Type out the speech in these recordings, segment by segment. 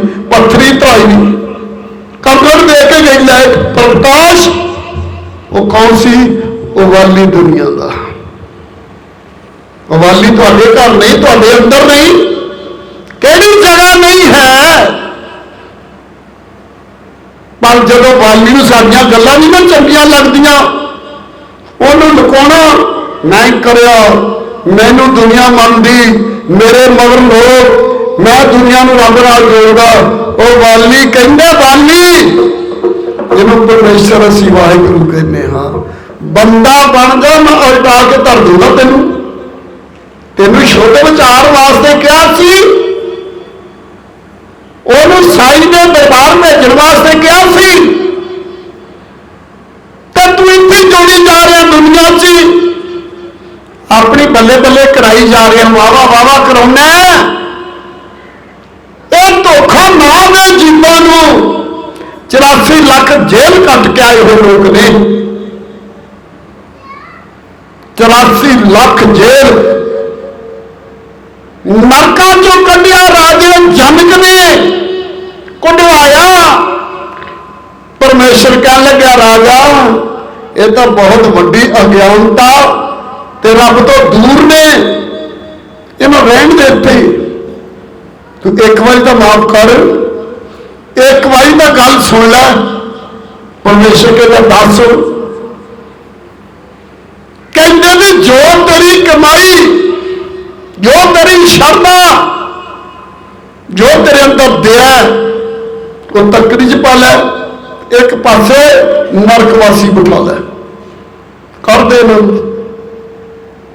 ਪੱਥਰੀ ਧਾਈ ਨਹੀਂ ਕੰਗਣ ਦੇ ਕੇ ਗਈ ਲੈ, ਪ੍ਰਕਾਸ਼, ਉਹ ਕੌਣ ਸੀ? ਉਹ ਵਾਲੀ ਦੁਨੀਆ ਦਾ। ਵਾਲੀ ਤੁਹਾਡੇ ਘਰ ਨਹੀਂ, ਤੁਹਾਡੇ ਅੰਦਰ ਨਹੀਂ। ਕਿਹੜੀ ਜਗ੍ਹਾ ਨਹੀਂ ਹੈ? ਪਰ ਜਦੋਂ ਵਾਲੀ ਨੂੰ ਸਾਡੀਆਂ ਗੱਲਾਂ ਨਹੀਂ ਨਾ ਚੰਗੀਆਂ ਲੱਗਦੀਆਂ, ਉਹਨੂੰ ਲੁਕਾਉਣਾ ਮੈਂ ਕਰਿਆ। ਮੈਨੂੰ ਦੁਨੀਆ ਮੰਨਦੀ, ਮੇਰੇ ਮਗਰ ਲੋਕ ਮੈਂ ਦੁਨੀਆ ਨੂੰ ਰੱਬ ਨਾਲ ਜੋੜਦਾ, ਉਹ ਵਾਲੀ ਕਹਿੰਦਾ, ਵਾਲੀ। ਜਿਹਨੂੰ ਪਰਮੇਸ਼ਰ ਅਸੀਂ ਵਾਹਿਗੁਰੂ ਕਹਿੰਦੇ ਹਾਂ। ਬੰਦਾ ਬਣ ਜਾ ਮੈਂ ਉਲਟਾ ਕੇ ਧਰ ਦੂੰਗਾ ਤੈਨੂੰ। ਤੈਨੂੰ ਛੋਟੇ ਵਿਚਾਰ ਵਾਸਤੇ ਕਿਹਾ ਸੀ। ਉਹਨੂੰ ਸਾਈ ਦੇ ਦਰਬਾਰ ਭੇਜਣ ਵਾਸਤੇ ਕਿਹਾ ਸੀ। ਤੇ ਤੂੰ ਇੱਥੇ ਜੋੜੀ ਜਾ ਰਿਹਾ, ਦੁਨੀਆ 'ਚ ਆਪਣੀ ਬੱਲੇ ਬੱਲੇ ਕਰਾਈ ਜਾ ਰਿਹਾ ਵਾਵਾ ਵਾਵਾ ਕਰਾਉਣਾ ਇਹ ਧੋਖਾ ਨਾ ਦੇ ਜੀਵਾਂ ਨੂੰ 84 ਲੱਖ ਜੇਲ੍ਹ ਕੱਟ ਕੇ ਆਏ ਹੋਏ ਲੋਕ ਨੇ। 84 ਲੱਖ ਜੇਲ੍ਹ ਨਰਕਾਂ ਚੋਂ ਕੱਢਿਆ, ਰਾਜੇ ਜਨਕ ਨੇ ਕਢਵਾਇਆ ਪਰਮੇਸ਼ਰ ਕਹਿਣ ਲੱਗਿਆ, ਰਾਜਾ, ਇਹ ਤਾਂ ਬਹੁਤ ਵੱਡੀ ਅਗਿਆਨਤਾ ਤੇ ਰੱਬ ਤੋਂ ਦੂਰ ਨੇ। ਇਹਨੂੰ ਰਹਿਣ ਦੇ ਇੱਥੇ। ਤੂੰ ਇੱਕ ਵਾਰੀ ਤਾਂ ਮਾਫ ਕਰ। ਇੱਕ ਵਾਰੀ ਤਾਂ ਗੱਲ ਸੁਣ ਲੈ। ਪਰਮੇਸ਼ਰ ਕਹਿੰਦਾ ਦੱਸ ਕਹਿੰਦੇ ਵੀ ਜੋ ਤੇਰੀ ਕਮਾਈ, ਜੋ ਤੇਰੀ ਸ਼ਰਧਾ, ਜੋ ਤੇਰੇ ਅੰਦਰ ਦਿਆ, ਉਹ ਤੱਕੜੀ ਚ ਪਾ ਲੈ। ਇੱਕ ਪਾਸੇ ਨਰਕਵਾਸੀ ਬਿਠਾ ਲੈ। ਕਰਦੇ ਨੂੰ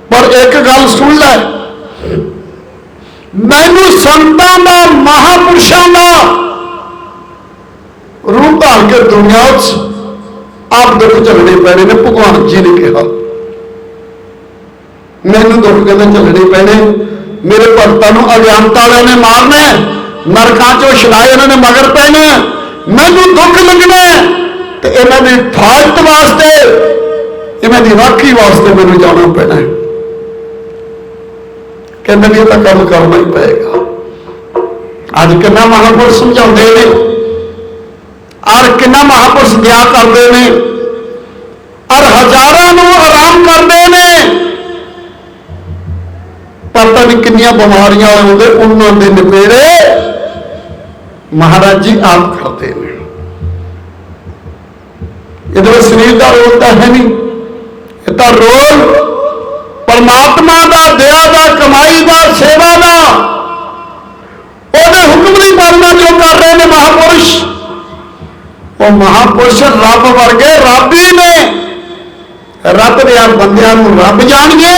ਪਰ ਇੱਕ ਗੱਲ ਸੁਣ ਲੈ। ਮੈਨੂੰ ਸੰਤਾਂ ਦਾ, ਮਹਾਪੁਰਸ਼ਾਂ ਦਾ ਰੂਪ ਧਾਰ ਕੇ ਦੁਨੀਆ 'ਚ ਆਪ ਦੁੱਖ ਝੱਲਣੇ ਪੈਣੇ ਨੇ, ਭਗਵਾਨ ਜੀ ਨੇ ਕਿਹਾ। ਮੈਨੂੰ ਦੁੱਖ ਕਹਿੰਦੇ ਝੱਲਣੇ ਪੈਣੇ। ਮੇਰੇ ਭਗਤਾਂ ਨੂੰ ਅਗਿਆਨਤਾ ਵਾਲਿਆਂ ਨੇ ਮਾਰਨਾ ਨਰਕਾਂ 'ਚੋਂ ਛਡਾਏ ਇਹਨਾਂ ਨੇ ਮਗਰ ਪੈਣਾ ਮੈਨੂੰ ਦੁੱਖ ਲੱਗਣਾ ਤੇ ਇਹਨਾਂ ਦੀ ਫਾਲਤ ਵਾਸਤੇ, ਇਹਨਾਂ ਦੀ ਰਾਖੀ ਵਾਸਤੇ ਮੈਨੂੰ ਜਾਣਾ ਪੈਣਾ ਕਹਿੰਦੇ ਵੀ ਇਹ ਤਾਂ ਕੰਮ ਕਰਨਾ ਹੀ ਪਏਗਾ। ਅੱਜ ਕਿੰਨਾ ਮਹਾਂਪੁਰਸ਼ ਸਮਝਾਉਂਦੇ ਨੇ। ਔਰ ਕਿੰਨਾ ਮਹਾਂਪੁਰਸ਼ ਦਿਆ ਕਰਦੇ ਨੇ, ਔਰ ਹਜ਼ਾਰਾਂ ਨੂੰ ਆਰਾਮ ਕਰਦੇ ਨੇ। ਪਤਾ ਨਹੀਂ ਕਿੰਨੀਆਂ ਬਿਮਾਰੀਆਂ ਆਉਂਦੇ, ਉਹਨਾਂ ਦੇ ਨਿਪੇੜੇ ਮਹਾਰਾਜ ਜੀ ਆਪ ਕਰਦੇ ਨੇ। ਇਹਦੇ ਵਿੱਚ ਸਰੀਰ ਦਾ ਰੋਲ ਤਾਂ ਹੈ ਨਹੀਂ, ਇਹ ਤਾਂ ਰੋਲ ਪਰਮਾਤਮਾ ਦਾ ਦਿਆ ਦਾ, ਕਮਾਈ ਦਾ, ਸੇਵਾ ਦਾ, ਉਹਦੇ ਹੁਕਮ ਦੀ ਪਾਲਣਾ ਜੋ ਕਰ ਰਹੇ ਨੇ ਮਹਾਪੁਰਸ਼। ਉਹ ਮਹਾਪੁਰਸ਼ ਰੱਬ ਵਰਗੇ ਰੱਬ ਹੀ ਨੇ। ਰੱਬ ਦੇ ਬੰਦਿਆਂ ਨੂੰ ਰੱਬ ਜਾਣਗੇ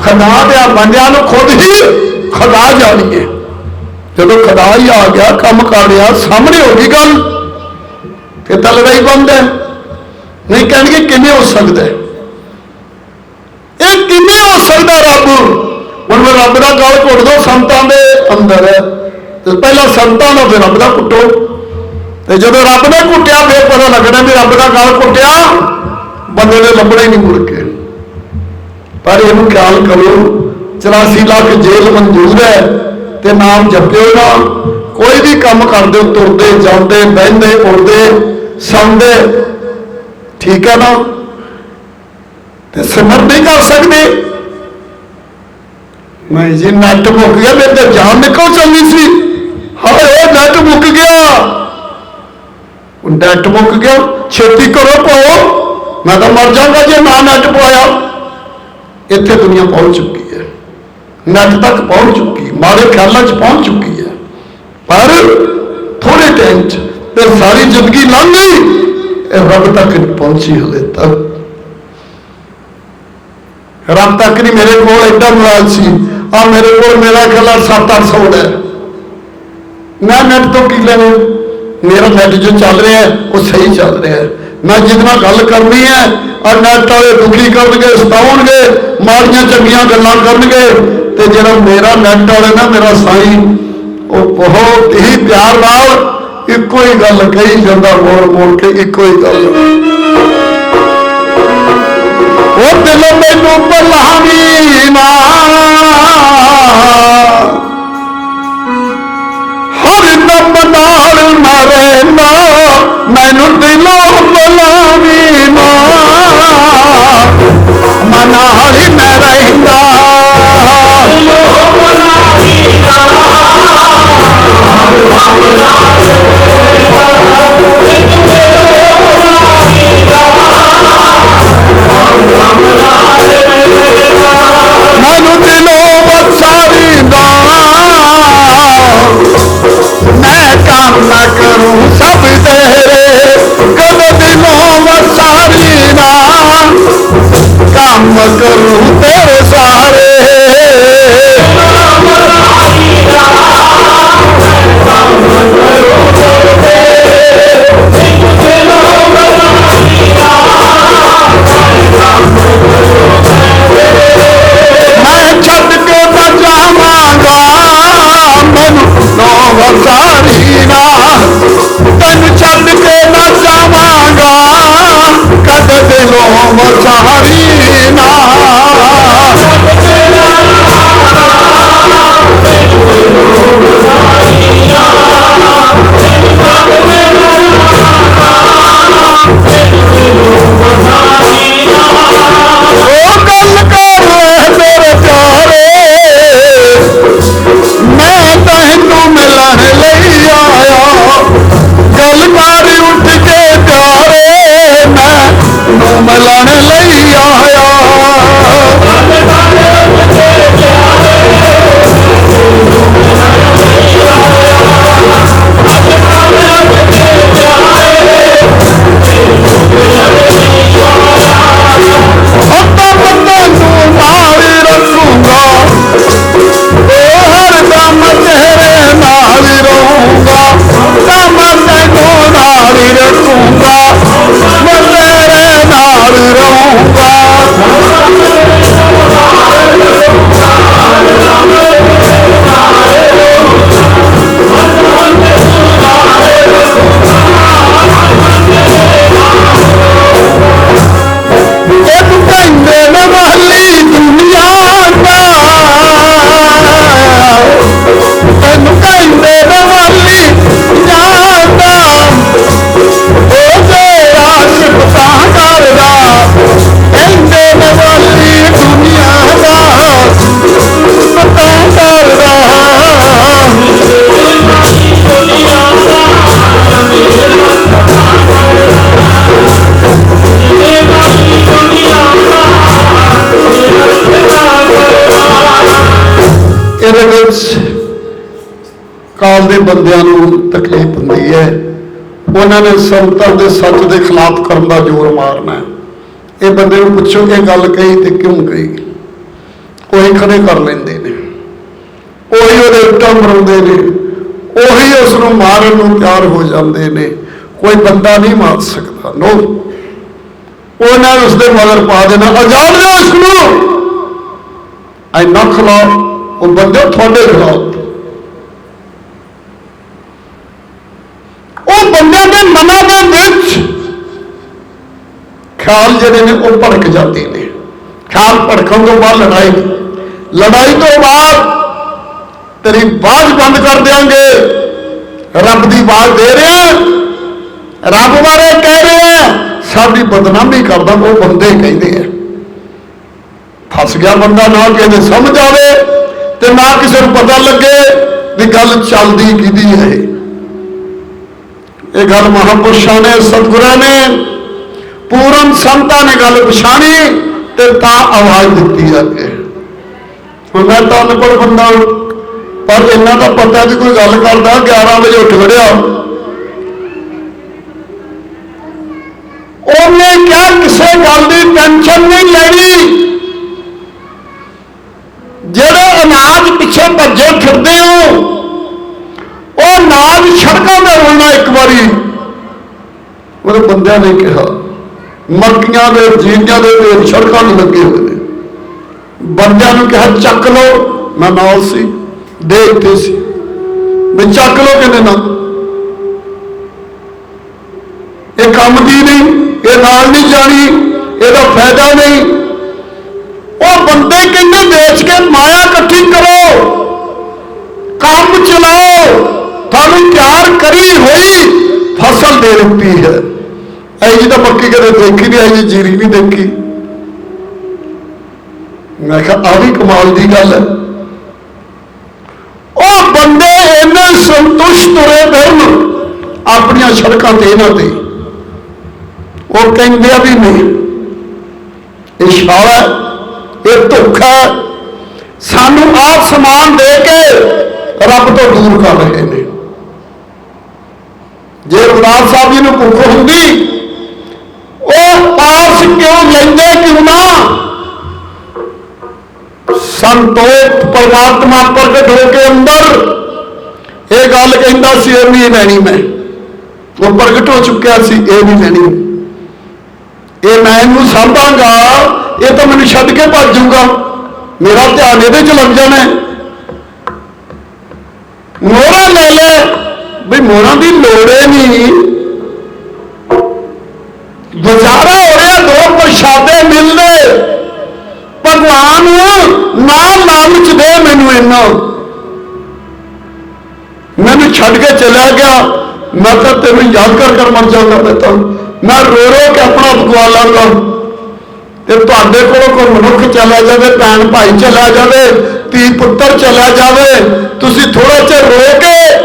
ਖੁਦਾ ਦੇ ਬੰਦਿਆਂ ਨੂੰ ਖੁਦ ਹੀ ਖੁਦਾ ਜਾਣਗੇ ਜਦੋਂ ਖੁਦਾ ਹੀ ਆ ਗਿਆ, ਕੰਮ ਕਰ ਰਿਹਾ ਸਾਹਮਣੇ ਹੋ ਗਈ ਗੱਲ, ਫਿਰ ਤਾਂ ਲੜਾਈ ਬੰਦ ਹੈ। ਨਹੀਂ ਕਹਿਣਗੇ ਕਿਵੇਂ ਹੋ ਸਕਦਾ ਇਹ ਕਿਵੇਂ ਹੋ ਸਕਦਾ ਰੱਬ? ਹੁਣ ਰੱਬ ਦਾ ਗਲ ਘੁੱਟ ਦੋ, ਸੰਤਾਂ ਦੇ ਅੰਦਰ। ਤੇ ਪਹਿਲਾਂ ਸੰਤਾਂ ਦਾ, ਫਿਰ ਰੱਬ ਦਾ ਘੁੱਟੋ। ਤੇ ਜਦੋਂ ਰੱਬ ਨੇ ਘੁੱਟਿਆ ਫਿਰ ਪਤਾ ਲੱਗਣਾ ਵੀ ਰੱਬ ਦਾ ਗਲ ਘੁੱਟਿਆ ਬੰਦੇ ਨੇ ਲੱਭਣਾ ਹੀ ਨਹੀਂ ਮੁੜ ਕੇ। ਪਰ ਇਹਨੂੰ ਖਿਆਲ ਕਰੋ 84 ਲੱਖ ਜੇਲ੍ਹ ਮਨਜ਼ੂਰ ਹੈ ਤੇ ਨਾਮ ਜਪਿਓ ਨਾ। ਕੋਈ ਵੀ ਕੰਮ ਕਰਦੇ, ਤੁਰਦੇ, ਜਾਂਦੇ, ਬਹਿੰਦੇ ਉੱਠਦੇ ਸੌਂਦੇ, ਠੀਕ ਹੈ ਨਾ? ਤੇ ਸਿਮਰ ਨਹੀਂ ਕਰ ਸਕਦੇ। ਮੈਂ ਜੀ ਨੱਟ ਮੁੱਕ ਗਿਆ, ਮੇਰੇ ਤੇ ਜਾਨ ਨਿਕਲ ਚੱਲੀ ਸੀ। ਹਾਏ, ਉਹ ਨੱਟ ਨੈਟ ਮੁੱਕ ਗਿਆ, ਛੇਤੀ ਕਰੋ ਪਾਓ। ਮੈਂ ਤਾਂ ਮਰ ਜਾਵਾਂਗਾ ਜੇ ਨਾ ਨੱਟ ਪਵਾਇਆ। ਇੱਥੇ ਦੁਨੀਆ ਪਹੁੰਚ ਚੁੱਕੀ ਹੈ। ਨੱਟ ਤੱਕ ਪਹੁੰਚ ਚੁੱਕੀ ਮਾੜੇ ਖਿਆਲਾਂ 'ਚ ਪਹੁੰਚ ਚੁੱਕੀ ਹੈ। ਪਰ ਥੋੜੇ ਟਾਈਮ 'ਚ ਤੇ ਸਾਰੀ ਜ਼ਿੰਦਗੀ ਲੰਘ ਗਈ। ਇਹ ਰੱਬ ਤੱਕ ਨਹੀਂ ਪਹੁੰਚੀ ਹਲੇ ਤੱਕ। ਰੱਬ ਤੱਕ ਨਹੀਂ ਮੇਰੇ ਕੋਲ ਐਡਾ ਮੋਬਾਈਲ ਸੀ। ਆ ਮੇਰੇ ਕੋਲ ਮੇਰਾ ਖਿਆਲ 7-800 ਹੈ ਮੈਂ ਨੈਟ ਤੋਂ ਕੀ ਲੈਣਾ? ਮੇਰਾ ਨੈਟ ਜੋ ਚੱਲ ਰਿਹਾ ਉਹ ਸਹੀ ਚੱਲ ਰਿਹਾ ਮੈਂ ਜਿਹਦੇ ਨਾਲ ਗੱਲ ਕਰਨੀ ਹੈ ਔਰ ਨੈਟ ਵਾਲੇ ਦੁਖੀ ਕਰਨਗੇ, ਸਤਾਉਣਗੇ, ਮਾੜੀਆਂ ਚੰਗੀਆਂ ਗੱਲਾਂ ਕਰਨਗੇ, ਤੇ ਜਿਹੜਾ ਮੇਰਾ ਨੈਟ ਵਾਲੇ ਨਾ, ਮੇਰਾ ਸਾਈ, ਉਹ ਬਹੁਤ ਹੀ ਪਿਆਰ ਨਾਲ ਇੱਕੋ ਹੀ ਗੱਲ ਕਹੀ ਜਾਂਦਾ, ਮੋੜ ਮੋੜ ਕੇ ਇੱਕੋ ਹੀ ਗੱਲ। ਉਹ ਦਿਲੋਂ ਮੈਨੂੰ ਬਲਾਵੀ ਨਾ। রব্বনাল মারে না ਮੈਨੂੰ ਦਿਲੋਂ ਬੁਲਾਵੀ ਮਾਂ ਮਨਾ ਹੀ ਮੈਂ ਰਹਿੰਦਾ ਦਿਲੋਂ ਬੁਲਾਵੀ ਮਾਂ ਮੈਨੂੰ ਦਿਲੋਂ ਮੈਂ ਕੰਮ ਨਾ ਕਰੂੰ ਸਭ ਤੇਰੇ ਕਦ ਦਿਲੋਂ ਵਸਾਰੀ ਨਾ ਕੰਮ ਕਰੂੰ ਤੇਰੇ ਕਾਲ ਦੇ ਬੰਦਿਆਂ ਨੂੰ ਤਕਲੀਫ ਹੁੰਦੀ ਹੈ। ਉਹਨਾਂ ਨੇ ਸੰਤਾਂ ਦੇ ਸੱਚ ਦੇ ਖਿਲਾਫ ਕਰਨ ਦਾ ਜ਼ੋਰ ਮਾਰਨਾ ਹੈ। ਇਹ ਬੰਦੇ ਨੂੰ ਪੁੱਛੋ ਇਹ ਗੱਲ ਕਹੀ ਤੇ ਕਿਉਂ ਕਹੀ। ਉਹੀ ਖੜੇ ਕਰ ਲੈਂਦੇ ਨੇ। ਉਹੀ ਉਹਦੇ ਉੱਟਾਂ ਮਰਾਉਂਦੇ ਨੇ। ਉਹੀ ਉਸ ਨੂੰ ਮਾਰਨ ਨੂੰ ਤਿਆਰ ਹੋ ਜਾਂਦੇ ਨੇ। ਕੋਈ ਬੰਦਾ ਨਹੀਂ ਮਾਰ ਸਕਦਾ। ਨੋ। ਉਹਨਾਂ ਨੇ ਉਸ ਦੇ ਮਗਰ ਪਾ ਦੇਣਾ। ਆਜ਼ਾਦ ਨੇ ਇਸ ਨੂੰ। ਐ ਨਾ ਉਹ ਬੰਦੇ ਤੁਹਾਡੇ ਖਿਲਾਫ। ਉਹ ਬੰਦਿਆਂ ਦੇ ਮਨਾਂ ਦੇ ਵਿੱਚ ਖਿਆਲ ਜਿਹੜੇ ਨੇ ਉਹ ਭੜਕ ਜਾਂਦੇ ਨੇ। ਖਿਆਲ ਭੜਕਣ ਤੋਂ ਬਾਅਦ ਲੜਾਈ ਲੜਾਈ ਤੋਂ ਬਾਅਦ ਤੇਰੀ ਬਾਜ਼ ਬੰਦ ਕਰ ਦਿਆਂਗੇ। ਰੱਬ ਦੀ ਬਾਜ਼ ਦੇ ਰਿਹਾ। ਰੱਬ ਬਾਰੇ ਕਹਿ ਰਿਹਾ। ਸਾਡੀ ਬਦਨਾਮੀ ਕਰਦਾ ਉਹ ਬੰਦੇ ਕਹਿੰਦੇ ਆ। ਫਸ ਗਿਆ ਬੰਦਾ ਨਾ ਕਿਸੇ ਸਮਝ ਆਵੇ ਤੇ ਨਾ ਕਿਸੇ ਨੂੰ ਪਤਾ ਲੱਗੇ ਵੀ ਗੱਲ ਚੱਲਦੀ ਕਿਹਦੀ ਹੈ ਇਹ ਗੱਲ ਮਹਾਪੁਰਸ਼ਾਂ ਨੇ, ਸਤਿਗੁਰਾਂ ਨੇ, ਪੂਰਨ ਸੰਤਾਂ ਨੇ ਗੱਲ ਪਛਾਣੀ ਤੇ ਤਾਂ ਆਵਾਜ਼ ਦਿੱਤੀ ਅੱਗੇ ਹੁਣ ਮੈਂ ਤਾਂ ਕੋਲ ਬੰਦਾ ਪਰ ਇਹਨਾਂ ਦਾ ਪਤਾ ਵੀ ਕੋਈ ਗੱਲ ਕਰਦਾ 11 ਵਜੇ ਉੱਠ ਵੜਿਆ। ਉਹਨੇ ਕਿਹਾ, ਕਿਸੇ ਗੱਲ ਦੀ ਟੈਨਸ਼ਨ ਨਹੀਂ ਲੈਣੀ। ਜਿਹੜੇ ਅਨਾਜ ਪਿੱਛੇ ਭੱਜੇ ਫਿਰਦੇ ਹੋ ਉਹ ਸੜਕਾਂ ਦਾ ਰੋਣਾ ਇੱਕ ਵਾਰੀ। ਉਹਦੇ ਬੰਦਿਆਂ ਨੇ ਕਿਹਾ ਮਰਕੀਆਂ ਦੇ ਜੀਂਦਿਆਂ ਦੇ ਢੇਰ ਸੜਕਾਂ ਨੂੰ ਲੱਗੇ ਹੋਏ ਨੇ। ਬੰਦਿਆਂ ਨੂੰ ਕਿਹਾ, ਚੱਕ ਲਓ। ਮੈਂ ਨਾਲ ਸੀ ਦੇਖਦੇ ਸੀ। ਵੀ ਚੱਕ ਲਓ ਕਹਿੰਦੇ ਨਾ। ਇਹ ਕੰਮ ਦੀ ਨਹੀਂ, ਇਹ ਨਾਲ ਨਹੀਂ ਜਾਣੀ, ਇਹਦਾ ਫਾਇਦਾ ਨਹੀਂ। ਉਹ ਬੰਦੇ ਕਹਿੰਦੇ, ਵੇਚ ਕੇ ਮਾਇਆ ਇਕੱਠੀ ਕਰੋ। ਕੰਮ ਚਲਾਓ। ਤੁਹਾਨੂੰ ਤਿਆਰ ਕਰੀ ਹੋਈ ਫਸਲ ਦੇ ਦਿੱਤੀ ਹੈ। ਆਈ ਜੀ ਤਾਂ ਪੱਕੀ ਕਦੇ ਦੇਖੀ ਨਹੀਂ ਆਈ ਜੀ ਜੀਰੀ ਨਹੀਂ ਦੇਖੀ। ਮੈਂ ਕਿਹਾ ਆ ਵੀ ਕਮਾਲ ਦੀ ਗੱਲ ਹੈ। ਉਹ ਬੰਦੇ ਇੰਨੇ ਸੰਤੁਸ਼ਟ ਤੁਰੇ ਫਿਰਨ ਆਪਣੀਆਂ ਸੜਕਾਂ ਤੇ ਇਹਨਾਂ ਤੇ। ਉਹ ਕਹਿੰਦੇ ਆ ਵੀ ਨਹੀਂ, ਇਹ ਸ਼ਾਲਾ ਇਹ ਧੋਖਾ ਸਾਨੂੰ ਆਪ ਸਮਾਨ ਦੇ ਕੇ ਰੱਬ ਤੋਂ ਦੂਰ ਕਰ ਰਹੇ ਨੇ। ਜੇ ਰਵਿਦਾਸ ਸਾਹਿਬ ਜੀ ਨੂੰ ਭੁੱਖ ਹੁੰਦੀ, ਉਹ ਪਾਸ ਕਿਉਂ ਲੈਂਦੇ ਕਿਉਂ ਨਾ? ਸੰਤੋਖ ਪਰਮਾਤਮਾ ਪ੍ਰਗਟ ਹੋ ਕੇ ਅੰਦਰ। ਇਹ ਗੱਲ ਕਹਿੰਦਾ ਸੀ, ਇਹ ਨਹੀਂ ਲੈਣੀ ਮੈਂ। ਉਹ ਪ੍ਰਗਟ ਹੋ ਚੁੱਕਿਆ ਸੀ, ਇਹ ਨਹੀਂ ਲੈਣੀ। ਇਹ ਮੈਂ ਇਹਨੂੰ ਸਾਂਭਾਂਗਾ, ਇਹ ਤਾਂ ਮੈਨੂੰ ਛੱਡ ਕੇ ਭੱਜ ਜਾਊਗਾ। ਮੇਰਾ ਧਿਆਨ ਇਹਦੇ 'ਚ ਲੱਗ ਜਾਣਾ ਹੈ। ਲੈ ਲੈ। ਵੀ ਮੋਹਰਾਂ ਦੀ ਲੋੜ ਹੀ ਨਹੀਂ। ਗੁਜ਼ਾਰਾ ਹੋ ਰਿਹਾ ਦੋ ਪ੍ਰਸ਼ਾਦੇ ਮਿਲਦੇ। ਭਗਵਾਨ ਨਾ ਲਾਲਚ ਦੇ ਮੈਨੂੰ ਇੰਨਾ। ਮੈਨੂੰ ਛੱਡ ਕੇ ਚਲਾ ਗਿਆ। ਮੈਂ ਤਾਂ ਤੈਨੂੰ ਯਾਦ ਕਰ ਕਰ ਮਰ ਜਾਊਂਗਾ ਮੈਂ ਤਾਂ। ਮੈਂ ਰੋ ਰੋ ਕੇ ਆਪਣਾ ਭਗਵਾਨ ਲਾਂਗਾ ਤੇ ਤੁਹਾਡੇ ਕੋਲ ਕੋਈ ਮਨੁੱਖ ਚਲਾ ਜਾਵੇ, ਭੈਣ ਭਾਈ ਚਲਾ ਜਾਵੇ, ਧੀ ਪੁੱਤਰ ਚਲਾ ਜਾਵੇ, ਤੁਸੀਂ ਥੋੜਾ ਚਿਰ ਰੋ ਕੇ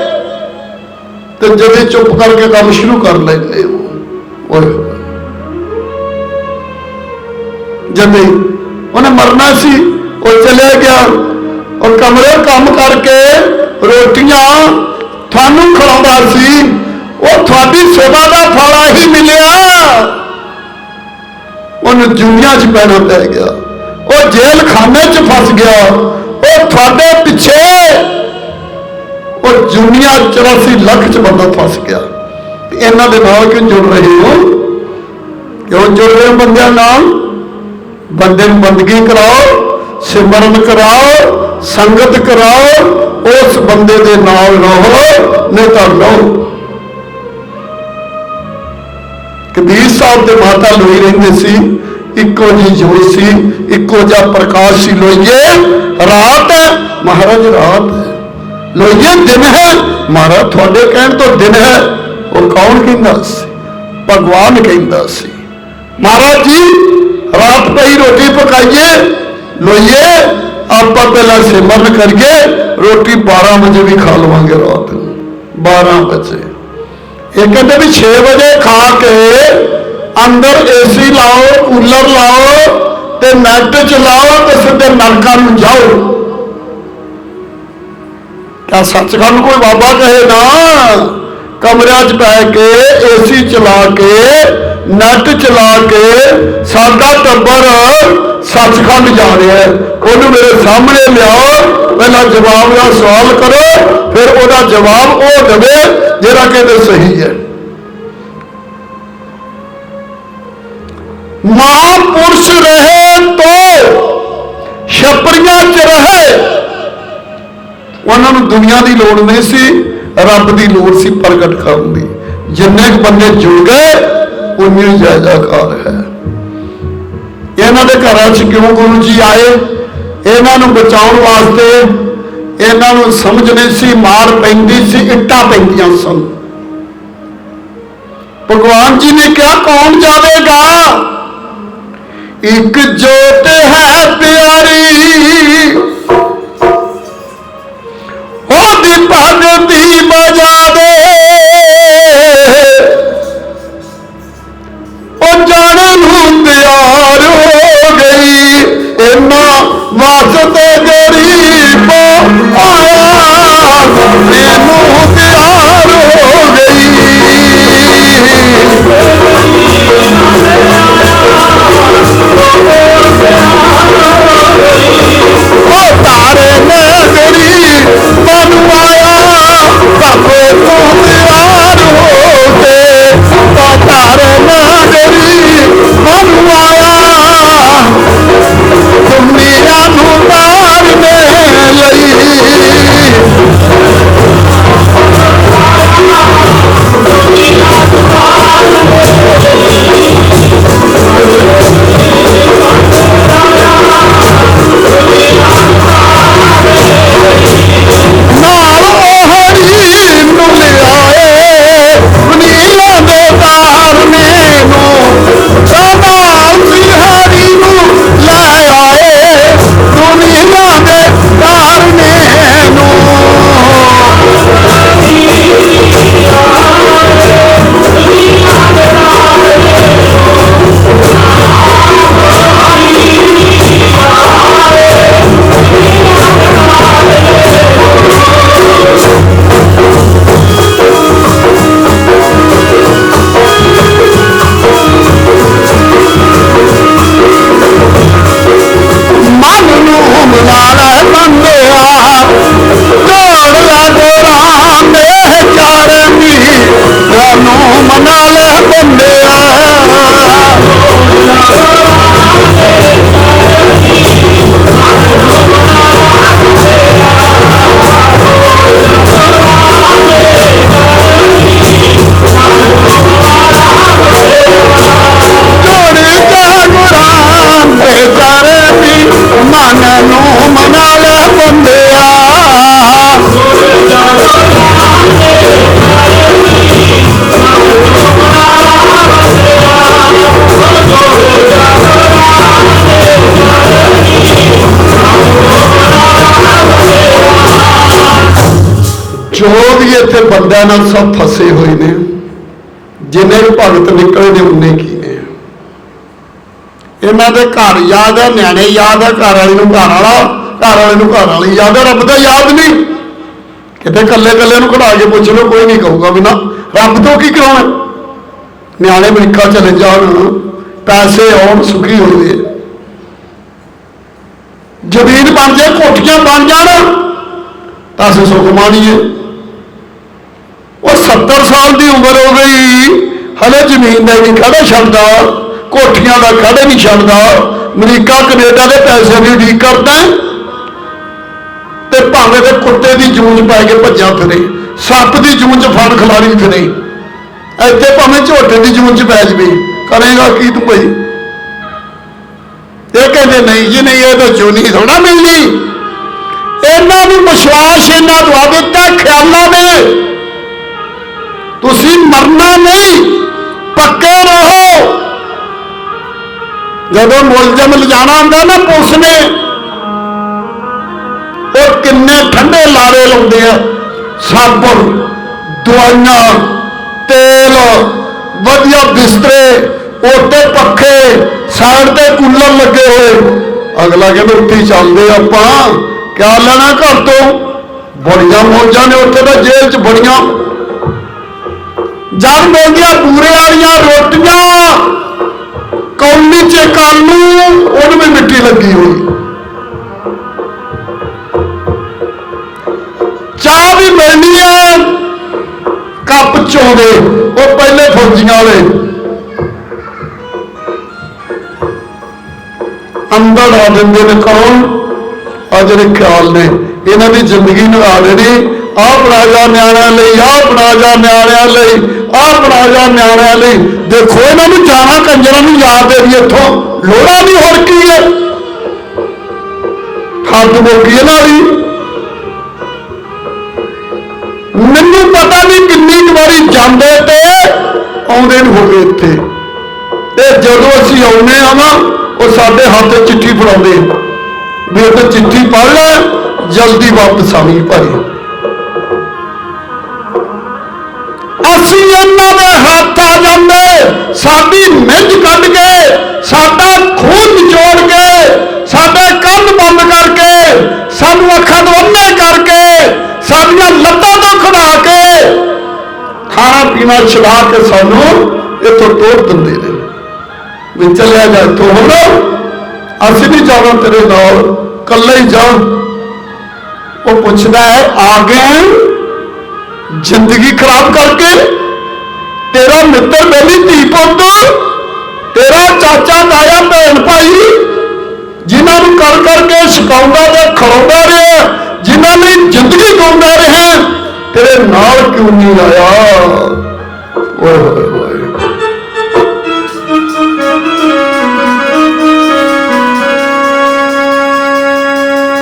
ਤੇ ਜਦੇ ਚੁੱਪ ਕਰਕੇ ਕੰਮ ਸ਼ੁਰੂ ਕਰ ਲੈਂਦੇ ਹੋ ਓਏ। ਜਦੇ ਉਹਨੇ ਮਰਨਾ ਸੀ, ਉਹ ਚਲੇ ਗਿਆ। ਉਹ ਕਮਰੇ ਕੰਮ ਕਰਕੇ ਰੋਟੀਆਂ ਤੁਹਾਨੂੰ ਖਵਾਉਂਦਾ ਸੀ। ਉਹ ਤੁਹਾਡੀ ਸੇਵਾ ਦਾ ਫਲ ਹੀ ਮਿਲਿਆ। ਉਹਨੂੰ ਦੁਨੀਆ 'ਚ ਪੈਣਾ ਪੈ ਗਿਆ। ਉਹ ਜੇਲ੍ਹ ਖਾਨੇ 'ਚ ਫਸ ਗਿਆ। ਉਹ ਤੁਹਾਡੇ ਪਿੱਛੇ ਉਹ ਦੁਨੀਆ 84 ਲੱਖ 'ਚ ਬੰਦਾ ਫਸ ਗਿਆ। ਇਹਨਾਂ ਦੇ ਨਾਲ ਕਿਉਂ ਜੁੜ ਰਹੇ ਹੋ? ਕਿਉਂ ਜੁੜ ਰਹੇ ਹੋ ਬੰਦਿਆਂ ਨਾਲ? ਬੰਦੇ ਨੂੰ ਬੰਦਗੀ ਕਰਾਓ, ਸਿਮਰਨ ਕਰਾਓ, ਸੰਗਤ ਕਰਾਓ, ਉਸ ਬੰਦੇ ਦੇ ਨਾਲ ਰਹੋ, ਨਹੀਂ ਤਾਂ ਰਹੋ ਕਬੀਰ ਸਾਹਿਬ ਦੇ ਮਾਤਾ ਲੋਈ ਰਹਿੰਦੇ ਸੀ, ਇੱਕੋ ਜੀ ਜੋਤ ਸੀ, ਇੱਕੋ ਜਿਹਾ ਪ੍ਰਕਾਸ਼ ਸੀ ਲੋਈਏ। ਰਾਤ ਮਹਾਰਾਜ ਰਾਤ ਹੈ। ਲੋਈਏ ਦਿਨ ਹੈ। ਮਹਾਰਾਜ, ਤੁਹਾਡੇ ਕਹਿਣ ਤੋਂ ਦਿਨ ਹੈ। ਉਹ ਕੌਣ ਕਹਿੰਦਾ ਸੀ? ਭਗਵਾਨ ਕਹਿੰਦਾ ਸੀ। ਮਹਾਰਾਜ ਜੀ, ਰਾਤ ਪਈ, ਰੋਟੀ ਪਕਾਈਏ। ਲੋਈਏ, ਆਪਾਂ ਪਹਿਲਾਂ ਸਿਮਰਨ ਕਰੀਏ। ਰੋਟੀ 12 ਵਜੇ ਵੀ ਖਾ ਲਵਾਂਗੇ ਰਾਤ ਨੂੰ। 12 ਵਜੇ। ਇਹ ਕਹਿੰਦੇ ਵੀ 6 ਵਜੇ ਖਾ ਕੇ ਅੰਦਰ ਏਸੀ ਲਾਓ, ਕੂਲਰ ਲਾਓ ਤੇ ਨੈਟ ਚਲਾਓ ਤੇ ਸਿੱਧੇ ਨਰਕਾਂ ਨੂੰ ਜਾਓ। ਕਿਆ ਸੱਚਖੰਡ ਕੋਈ ਬਾਬਾ ਕਹੇ ਨਾ। ਕਮਰਿਆਂ 'ਚ ਪੈ ਕੇ ਏਸੀ ਚਲਾ ਕੇ ਨੈਟ ਚਲਾ ਕੇ, ਸਾਡਾ ਟੱਬਰ ਸੱਚਖੰਡ ਜਾ ਰਿਹਾ ਹੈ। ਉਹਨੂੰ ਮੇਰੇ ਸਾਹਮਣੇ ਲਿਆਓ, ਪਹਿਲਾਂ ਜਵਾਬ ਦਾ ਸਵਾਲ ਕਰੋ, ਫਿਰ ਉਹਦਾ ਜਵਾਬ ਉਹ ਦੇਵੇ, ਜਿਹੜਾ ਕਹਿੰਦੇ ਸਹੀ ਹੈ। ਮਹਾਪੁਰਸ਼ ਰਹੇ ਤੋਂ ਛਪਰੀਆਂ ਚ ਰਹੇ। ਉਹਨਾਂ ਨੂੰ ਦੁਨੀਆ ਦੀ ਲੋੜ ਨਹੀਂ ਸੀ, ਰੱਬ ਦੀ ਲੋੜ ਸੀ ਪ੍ਰਗਟ ਕਰਨ ਦੀ। ਜਿੰਨੇ ਕੁ ਬੰਦੇ ਜੁੜ ਗਏ, ਉਨੀ ਜਾਇਦਾਕਾਰ ਹੈ। ਇਹਨਾਂ ਦੇ ਘਰਾਂ 'ਚ ਕਿਉਂ ਗੁਰੂ ਜੀ ਆਏ? ਇਹਨਾਂ ਨੂੰ ਬਚਾਉਣ ਵਾਸਤੇ ਇਹਨਾਂ ਨੂੰ ਸਮਝ ਨਹੀਂ ਸੀ, ਮਾਰ ਪੈਂਦੀ ਸੀ, ਇੱਟਾਂ ਪੈਂਦੀਆਂ ਸਨ। ਭਗਵਾਨ ਜੀ ਨੇ ਕਿਹਾ, ਕੌਣ ਜਾਵੇਗਾ? ਇੱਕ ਜੋਤ ਹੈ ਪਿਆਰੀ। ਇਹਨਾਂ ਜੋ ਵੀ ਇੱਥੇ ਬੰਦਿਆਂ ਨਾਲ ਸਭ ਫਸੇ ਹੋਏ ਨੇ। ਜਿੰਨੇ ਵੀ ਭਗਤ ਨਿਕਲੇ ਨੇ ਉਨੇ ਕੀ ਨੇ। ਇਹਨਾਂ ਦੇ ਘਰ ਯਾਦ ਹੈ ਨਿਆਣੇ ਯਾਦ ਹੈ ਘਰ ਵਾਲੇ ਨੂੰ ਘਰ ਵਾਲਾ, ਘਰ ਵਾਲੇ ਨੂੰ ਘਰ ਵਾਲੀ ਯਾਦ ਹੈ ਰੱਬ ਦਾ ਯਾਦ ਨਹੀਂ। ਕਿਤੇ ਕੱਲੇ ਕੱਲੇ ਨੂੰ ਖੜਾ ਕੇ ਪੁੱਛ ਲਓ, ਕੋਈ ਨਹੀਂ ਕਹੂਗਾ ਵੀ ਨਾ, ਰੱਬ ਤੋਂ ਕੀ ਕਰਾਉਣਾ? ਨਿਆਣੇ ਅਮਰੀਕਾ ਚਲੇ ਜਾਣ, ਪੈਸੇ ਆਉਣ, ਸੁਖੀ ਹੋ ਹੋਵੇ ਜ਼ਮੀਨ ਬਣ ਜਾਏ, ਕੋਠੀਆਂ ਬਣ ਜਾਣ, ਤਾਂ ਅਸੀਂ ਸੁਖ ਮਾਣੀਏ 70 ਸਾਲ ਦੀ ਉਮਰ ਹੋ ਗਈ। ਹਲੇ ਜ਼ਮੀਨ ਦਾ ਹੀ ਖੜਾ ਛੱਡਦਾ। ਕੋਠੀਆਂ ਦਾ ਖੜੇ ਨਹੀਂ ਛੱਡਦਾ। ਅਮਰੀਕਾ, ਕੈਨੇਡਾ ਦੇ ਪੈਸੇ ਦੀ ਉਡੀਕ ਕਰਦਾ ਤੇ ਭਾਵੇਂ ਦੇ ਕੁੱਤੇ ਦੀ ਜੂੰਝ ਪੈ ਕੇ ਭੱਜਾ ਫਿਰੇ, ਸੱਪ ਦੀ ਜੂੰਝ ਫੜ ਖਿਲਾਰੀ ਫਿਰੇ। ਇੱਥੇ ਭਾਵੇਂ ਝੋਟੇ ਦੀ ਜੂੰਝ ਪੈ ਜਵੇ। ਕਰੇਗਾ ਕੀ ਤੂੰ ਭਾਈ? ਇਹ ਕਹਿੰਦੇ, ਨਹੀਂ ਜੀ, ਨਹੀਂ, ਇਹ ਤਾਂ ਚੋਣੀ ਥੋੜਾ ਮਿਲਣੀ। ਇਹਨਾਂ ਨੂੰ ਵਿਸ਼ਵਾਸ ਇਹਨਾਂ ਦਵਾ ਦਿੱਤਾ, ਖਿਆਲਾਂ ਨੇ ਮਰਨਾ ਨਹੀਂ, ਪੱਕੇ ਰਹੋ। ਜਦੋਂ ਮੁਲਜ਼ਮ ਲਿਜਾਣਾ ਹੁੰਦਾ ਨਾ ਪੁਲਿਸ ਨੇ, ਉਹ ਕਿੰਨੇ ਠੰਡੇ ਲਾਰੇ ਲਾਉਂਦੇ ਆ। ਸਾਬਣ, ਦਵਾਈਆਂ, ਤੇਲ, ਵਧੀਆ ਬਿਸਤਰੇ ਉੱਤੇ ਪੱਖੇ, ਸਾਈਡ ਤੇ ਕੂਲਰ ਲੱਗੇ ਹੋਏ। ਅਗਲਾ ਕਹਿੰਦਾ, ਉੱਥੇ ਚੱਲਦੇ ਆਪਾਂ। ਕਿਆ ਲੈਣਾ ਘਰ ਤੋਂ? ਬੜੀਆਂ ਮੌਜਾਂ ਨੇ, ਉੱਥੇ ਤਾਂ ਜੇਲ੍ਹ 'ਚ ਬੜੀਆਂ। ਜਦ ਮਿਲਦੀਆਂ ਪੂਰੇ ਵਾਲੀਆਂ ਰੋਟੀਆਂ ਕੌਲੀ 'ਚ ਕਾਲੂ ਉਹਨੂੰ ਵੀ ਮਿੱਟੀ ਲੱਗੀ ਹੋਈ। ਚਾਹ ਵੀ ਮਿਲਣੀ ਹੈ, ਕੱਪ ਚੋਂਦੇ ਉਹ ਪਹਿਲੇ ਫੌਜੀਆਂ ਵਾਲੇ। ਅੰਦਰ ਆ ਦਿੰਦੇ ਨੇ ਕੌਣ? ਆ ਜਿਹੜੇ ਖਿਆਲ ਨੇ, ਇਹਨਾਂ ਦੀ ਜ਼ਿੰਦਗੀ ਨੂੰ ਆ ਦੇਣੀ, ਆਹ ਬਣਾ ਜਾ ਨਿਆਣਿਆਂ ਲਈ, ਆਹ ਬਣਾ ਜਾ ਨਿਆਣਿਆਂ ਲਈ। ਆਹ ਬਣਾ ਨਿਆਣਿਆਂ ਲਈ। ਦੇਖੋ, ਇਹਨਾਂ ਨੂੰ ਜਾਣਾ, ਕੰਜਰਾਂ ਨੂੰ ਯਾਦ ਦੇ ਵੀ ਇੱਥੋਂ। ਲੋੜਾ ਨਹੀਂ ਹੋਰ ਕੀ ਹੈ? ਹੱਦ ਮੁੱਕੀ ਇਹਨਾਂ ਦੀ ਮੈਨੂੰ ਪਤਾ ਨਹੀਂ ਕਿੰਨੀ ਕੁ ਵਾਰੀ ਜਾਂਦੇ ਤੇ ਆਉਂਦੇ ਨੂੰ ਹੋ ਗਏ ਇੱਥੇ। ਤੇ ਜਦੋਂ ਅਸੀਂ ਆਉਨੇ ਆ ਨਾ, ਉਹ ਸਾਡੇ ਹੱਥ ਚਿੱਠੀ ਫੜਾਉਂਦੇ ਵੀ ਉਹ ਤੇ ਚਿੱਠੀ ਪੜ੍ਹ ਲੈ, ਜਲਦੀ ਵਾਪਸ ਆਵੀਂ ਭਾਈ ਅਸੀਂ ਉਹਨਾਂ ਦੇ ਹੱਥ ਆ ਜਾਂਦੇ। ਸਾਡੀ ਮਿੰਜ ਕੱਢ ਕੇ, ਸਾਡਾ ਖੂਨ ਨਿਚੋੜ ਕੇ, ਸਾਡੇ ਕੰਨ ਬੰਦ ਕਰਕੇ, ਸਾਨੂੰ ਅੱਖਾਂ ਤੋਂ ਅੰਨੇ ਕਰਕੇ, ਸਾਡੀਆਂ ਲੱਤਾਂ ਤੋਂ ਖੜਾ ਕੇ ਖਾਣਾ ਪੀਣਾ ਛਡਾ ਕੇ ਸਾਨੂੰ ਇੱਥੋਂ ਤੋੜ ਦਿੰਦੇ ਨੇ। ਵੀ ਚੱਲਿਆ ਜਾ ਇੱਥੋਂ ਹੁਣ। ਅਸੀਂ ਵੀ ਜਾਣਾ ਤੇਰੇ ਨਾਲ, ਇਕੱਲੇ ਹੀ ਜਾ ਉਹ ਪੁੱਛਦਾ ਹੈ, ਆ ਗਏ? ਜ਼ਿੰਦਗੀ ਖਰਾਬ ਕਰਕੇ ਤੇਰਾ ਮਿੱਤਰ ਬੇਲੀ ਧੀ ਪੁੱਤ, ਤੇਰਾ ਚਾਚਾ, ਤਾਇਆ, ਭੈਣ, ਭਾਈ, ਜਿਨ੍ਹਾਂ ਨੂੰ ਕਰ ਕਰਕੇ ਸਿਖਾਉਂਦਾ ਤੇ ਖੜਾਉਂਦਾ ਰਿਹਾ, ਜਿਨ੍ਹਾਂ ਲਈ ਜ਼ਿੰਦਗੀ ਗਾਉਂਦਾ ਰਿਹਾ, ਤੇਰੇ ਨਾਲ ਕਿਉਂ ਨਹੀਂ ਆਇਆ? ਓਏ ਹੋਏ ਹੋਏ।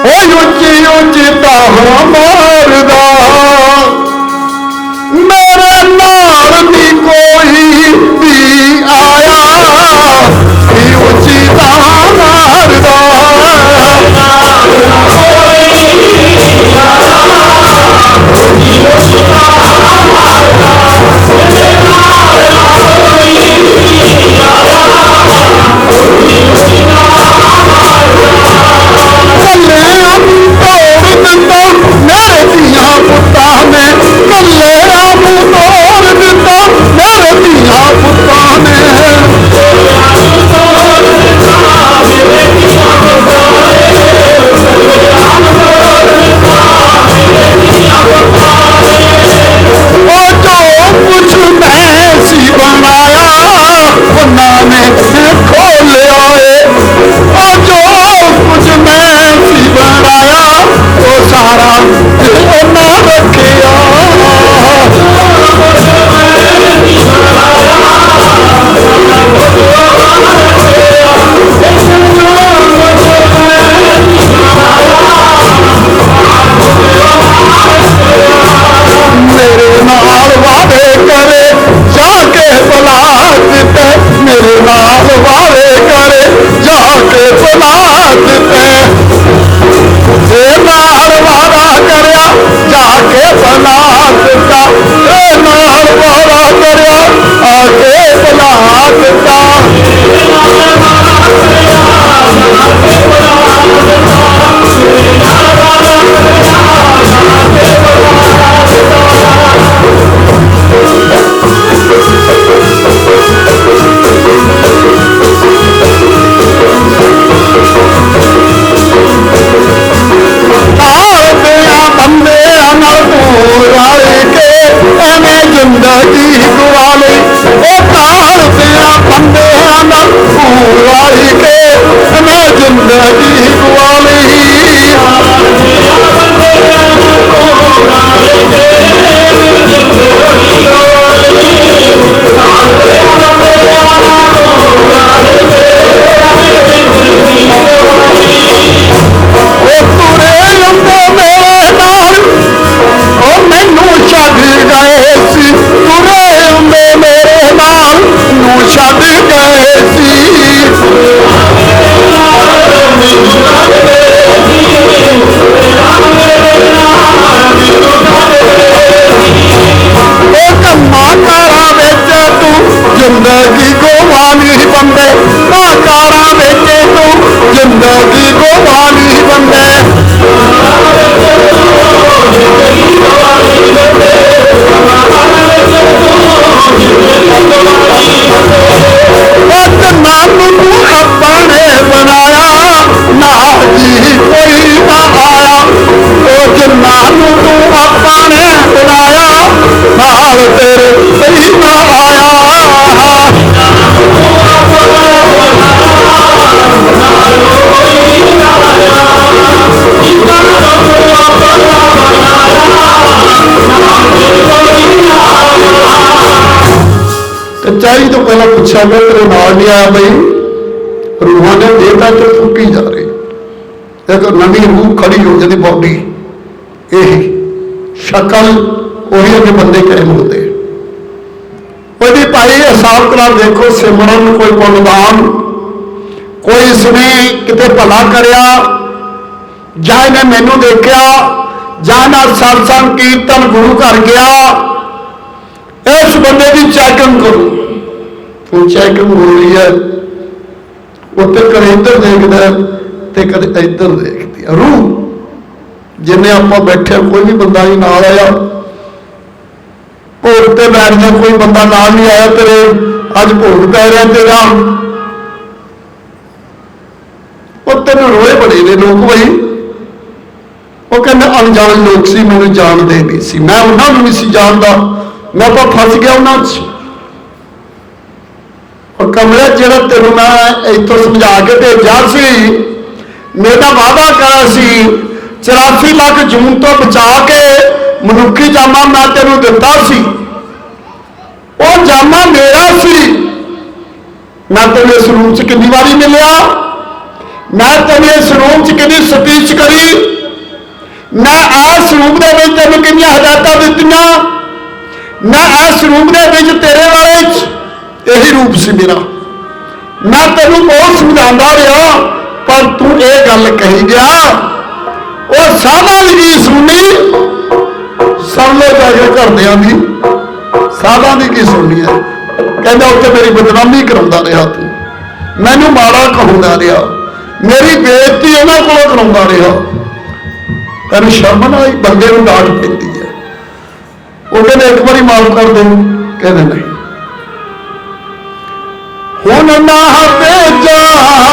ਓਏ ਉੱਚੀ ਉੱਚੀ ਤਾਹਾਂ ਮਾਰਦਾ। ਨਾਲ puttane ਪੁੱਛਿਆ ਗਿਆ ਤੇਰੇ ਨਾਲ ਨਹੀਂ ਆਇਆ ਬਈ। ਰੂਹਾਂ ਦੇ ਦੇਤਾ ਤੇ ਫੁੱਕੀ ਜਾ ਰਹੀ। ਇੱਕ ਨਵੀਂ ਰੂਹ ਖੜੀ ਹੋ ਜਾਂਦੀ ਬਾਡੀ। ਇਹ ਸ਼ਕਲ ਉਹੀ ਉਹਦੇ ਬੰਦੇ ਕਾਇਮ ਹੁੰਦੇ ਉਹਦੀ ਭਾਈ ਹਿਸਾਬ ਕਰਾ ਦੇਖੋ, ਸਿਮਰਨ ਕੋਈ ਪੁੰਨਦਾਨ ਕੋਈ ਇਸਨੇ ਕਿਤੇ ਭਲਾ ਕਰਿਆ, ਜਾਂ ਇਹਨੇ ਮੈਨੂੰ ਦੇਖਿਆ, ਜਾਂ ਨਾਲ ਸਤਸੰਗ ਕੀਰਤਨ ਗੁਰੂ ਘਰ ਗਿਆ, ਇਸ ਬੰਦੇ ਦੀ ਚੈਕਿੰਗ ਕਰੋ। ਉਹ ਚੈਕਿੰਗ ਹੋ ਰਹੀ ਹੈ, ਉੱਥੇ ਕਦੇ ਇੱਧਰ ਦੇਖਦਾ ਤੇ ਕਦੇ ਇੱਧਰ ਦੇਖਦੀ ਹੈ। ਰੂਹ, ਜਿੰਨੇ ਆਪਾਂ ਬੈਠੇ ਕੋਈ ਵੀ ਬੰਦਾ ਨਹੀਂ ਨਾਲ ਆਇਆ। ਭੋਗ ਤੇ ਬੈਠ ਜਾ, ਕੋਈ ਬੰਦਾ ਨਾਲ ਨਹੀਂ ਆਇਆ ਤੇਰੇ। ਅੱਜ ਭੋਗ ਪੈ ਰਿਹਾ ਤੇਰਾ। ਉਹ ਤੈਨੂੰ ਰੋਏ ਬੜੇ ਨੇ ਲੋਕ ਬਈ। ਉਹ ਕਹਿੰਦੇ, ਅਣਜਾਣ ਲੋਕ ਸੀ, ਮੈਨੂੰ ਜਾਣਦੇ ਨਹੀਂ ਸੀ। ਮੈਂ ਉਹਨਾਂ ਨੂੰ ਨਹੀਂ ਸੀ ਜਾਣਦਾ। ਮੈਂ ਤਾਂ ਫਸ ਗਿਆ ਉਹਨਾਂ 'ਚ। ਉਹ ਕਮਰੇ ਜਿਹੜਾ ਤੈਨੂੰ ਮੈਂ ਇੱਥੋਂ ਸਮਝਾ ਕੇ ਭੇਜਿਆ ਸੀ, ਮੇਰਾ ਵਾਅਦਾ ਕਰਿਆ ਸੀ 84 ਲੱਖ ਜੂਨ ਤੋਂ ਬਚਾ ਕੇ ਮਨੁੱਖੀ ਜਾਮਾ ਮੈਂ ਤੈਨੂੰ ਦਿੱਤਾ ਸੀ। ਉਹ ਜਾਮਾ ਮੇਰਾ ਸੀ। ਮੈਂ ਤੈਨੂੰ ਇਸ ਰੂਮ 'ਚ ਕਿੰਨੀ ਵਾਰੀ ਮਿਲਿਆ? ਮੈਂ ਤੈਨੂੰ ਇਸ ਰੂਮ 'ਚ ਕਿੰਨੀ ਸਪੀਚ ਕਰੀ? ਮੈਂ ਇਸ ਰੂਮ ਦੇ ਵਿੱਚ ਤੈਨੂੰ ਕਿੰਨੀਆਂ ਹਦਾਇਤਾਂ ਦਿੱਤੀਆਂ? ਮੈਂ ਇਸ ਰੂਪ ਦੇ ਵਿੱਚ ਤੇਰੇ ਵਾਲੇ ਇਹੀ ਰੂਪ ਸੀ ਮੇਰਾ। ਮੈਂ ਤੈਨੂੰ ਬਹੁਤ ਸਮਝਾਉਂਦਾ ਰਿਹਾ, ਪਰ ਤੂੰ ਇਹ ਗੱਲ ਕਹੀ ਗਿਆ, ਉਹ ਸਾਧਾਂ ਦੀ ਕੀ ਸੁਣਨੀ? ਸੁਣ ਲੋ ਜਾ ਕੇ ਘਰਦਿਆਂ ਦੀ ਸਾਧਾਂ ਦੀ ਕੀ ਸੁਣਨੀ ਹੈ? ਕਹਿੰਦਾ ਉੱਥੇ ਮੇਰੀ ਬਦਨਾਮੀ ਕਰਾਉਂਦਾ ਰਿਹਾ ਤੂੰ। ਮੈਨੂੰ ਮਾੜਾ ਕਹਾਉਂਦਾ ਰਿਹਾ। ਮੇਰੀ ਬੇਇੱਜ਼ਤੀ ਉਹਨਾਂ ਕੋਲੋਂ ਕਰਾਉਂਦਾ ਰਿਹਾ। ਤੈਨੂੰ ਸ਼ਰਮ ਨਾ ਆਈ? ਬੰਦੇ ਨੂੰ ਡਾਂਟ ਪੈਂਦੀ ਹੈ। ਉਹ ਕਹਿੰਦੇ ਇੱਕ ਵਾਰੀ ਮਾਫ ਕਰ ਦੇ ਕਹਿੰਦੇ ਨਹੀਂ। ਹੁਣ ਨਾ ਤੇ ਜਾ